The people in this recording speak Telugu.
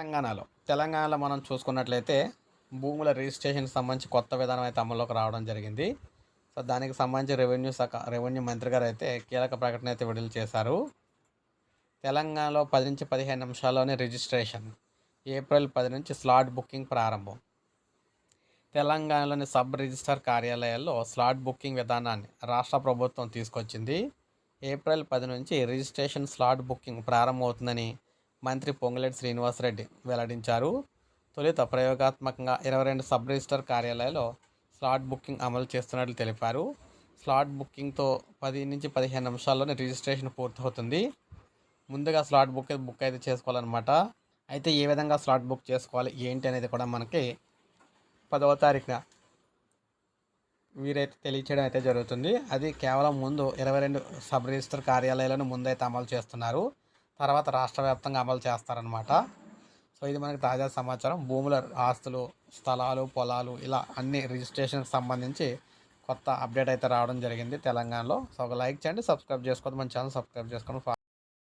తెలంగాణలో. తెలంగాణలో మనం చూసుకున్నట్లయితే భూముల రిజిస్ట్రేషన్కి సంబంధించి కొత్త విధానం అయితే అమల్లోకి రావడం జరిగింది. సో దానికి సంబంధించి రెవెన్యూ శాఖ రెవెన్యూ మంత్రి గారు అయితే కీలక ప్రకటన అయితే విడుదల చేశారు. తెలంగాణలో పది నుంచి పదిహేను నిమిషాల్లోనే రిజిస్ట్రేషన్. ఏప్రిల్ పది నుంచి స్లాట్ బుకింగ్ ప్రారంభం. తెలంగాణలోని సబ్ రిజిస్టర్ కార్యాలయాల్లో స్లాట్ బుకింగ్ విధానాన్ని రాష్ట్ర ప్రభుత్వం తీసుకొచ్చింది. ఏప్రిల్ పది నుంచి రిజిస్ట్రేషన్ స్లాట్ బుకింగ్ ప్రారంభమవుతుందని మంత్రి పొంగులేటి శ్రీనివాసరెడ్డి వెల్లడించారు. తొలుత ప్రయోగాత్మకంగా ఇరవై రెండు సబ్ రిజిస్టర్ కార్యాలయాల్లో స్లాట్ బుకింగ్ అమలు చేస్తున్నట్లు తెలిపారు. స్లాట్ బుకింగ్తో పది నుంచి పదిహేను నిమిషాల్లోనే రిజిస్ట్రేషన్ పూర్తవుతుంది. ముందుగా స్లాట్ బుక్ బుక్ అయితే చేసుకోవాలన్నమాట. అయితే ఏ విధంగా స్లాట్ బుక్ చేసుకోవాలి ఏంటి అనేది కూడా మనకి పదవ తారీఖున వీరైతే తెలియచేయడం అయితే జరుగుతుంది. అది కేవలం ముందు ఇరవై రెండు సబ్ రిజిస్టర్ కార్యాలయాలను ముందైతే అమలు చేస్తున్నారు. తర్వాత రాష్ట్ర వ్యాప్తంగా అమలు చేస్తారనమాట సో ఇది మనకి తాజా సమాచారం. భూముల ఆస్తులు స్థలాలు పొలాలు ఇలా అన్ని రిజిస్ట్రేషన్కి సంబంధించి కొత్త అప్డేట్ అయితే రావడం జరిగింది తెలంగాణలో. సో ఒక లైక్ చేయండి సబ్స్క్రైబ్ చేసుకోవద్దు. మన ఛానల్ సబ్స్క్రైబ్ చేసుకొని